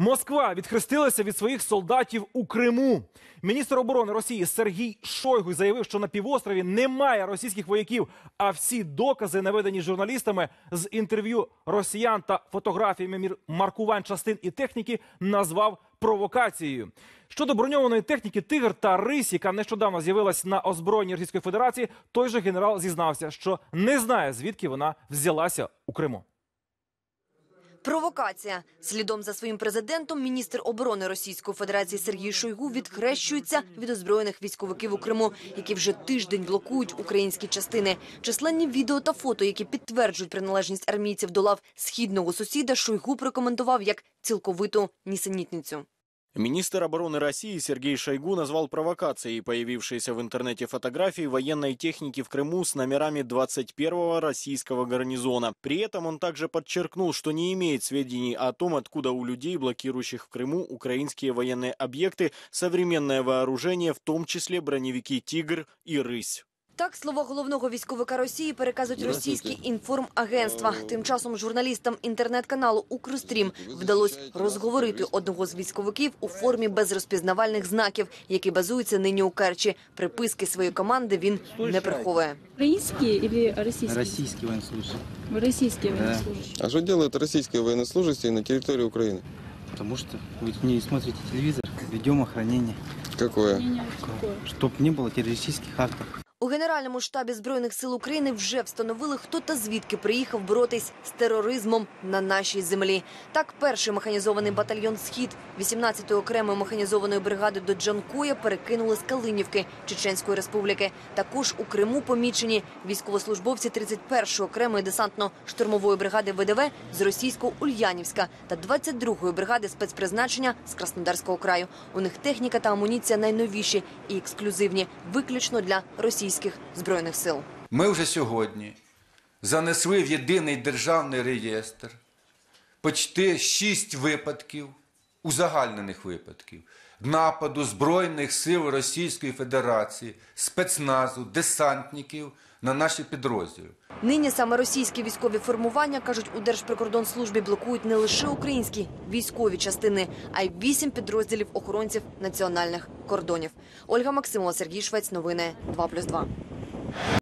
Москва відхрестилася від своїх солдатів у Криму. Міністр оборони Росії Сергій Шойгу заявив, що на півострові немає російських вояків, а всі докази, наведені журналістами з інтерв'ю росіян та фотографіями маркувань частин і техніки, назвав провокацією. Щодо броньованої техніки Тигр та Рись, яка нещодавно з'явилась на озброєнні Російської Федерації, той же генерал зізнався, що не знає звідки вона взялася у Криму. Провокація. Слідом за своїм президентом міністр оборони Російської Федерації Сергій Шойгу відхрещується від озброєних військовиків у Криму, які вже тиждень блокують українські частини. Численні відео та фото, які підтверджують приналежність армійців до лав східного сусіда, Шойгу прокоментував як цілковиту нісенітницю. Министр обороны России Сергей Шойгу назвал провокацией появившиеся в интернете фотографии военной техники в Крыму с номерами 21-го российского гарнизона. При этом он также подчеркнул, что не имеет сведений о том, откуда у людей, блокирующих в Крыму украинские военные объекты, современное вооружение, в том числе броневики «Тигр» и «Рысь». Так, слова головного військовика Росії переказують російські інформагентства. Тим часом журналістам інтернет-каналу «Укрстрім» вдалося розговорити одного з військовиків у формі без розпізнавальних знаків, який базується нині у Керчі. Приписки своєї команди він не приховує. Украинские или российские? Российский военнослужащий. Вы российские Да. военнослужащие. А что делают российские военнослужащие на территории Украины? Потому что вы не смотрите телевизор, ведем охранение, Какое? Мнение какое? чтобы не было террористических актов. У Генеральному штабі Збройних сил України вже встановили, хто та звідки приїхав боротись з тероризмом на нашій землі. Так, перший механізований батальйон «Схід» 18-ї окремої механізованої бригади до Джанкоя перекинули з Калинівки Чеченської республіки. Також у Криму помічені військовослужбовці 31-ї окремої десантно-штурмової бригади ВДВ з російського Ульянівська та 22-ї бригади спецпризначення з Краснодарського краю. У них техніка та амуніція найновіші і ексклюзивні, виключно для російських збройних сил. Ми вже сьогодні занесли в єдиний державний реєстр почти шість випадків, узагальнених випадків, нападу Збройних сил Російської Федерації, спецназу, десантників на наші підрозділи. Нині саме російські військові формування, кажуть, у Держприкордонслужбі блокують не лише українські військові частини, а й вісім підрозділів охоронців національних кордонів. Ольга Максимова, Сергій Швець. Новини 2+,2.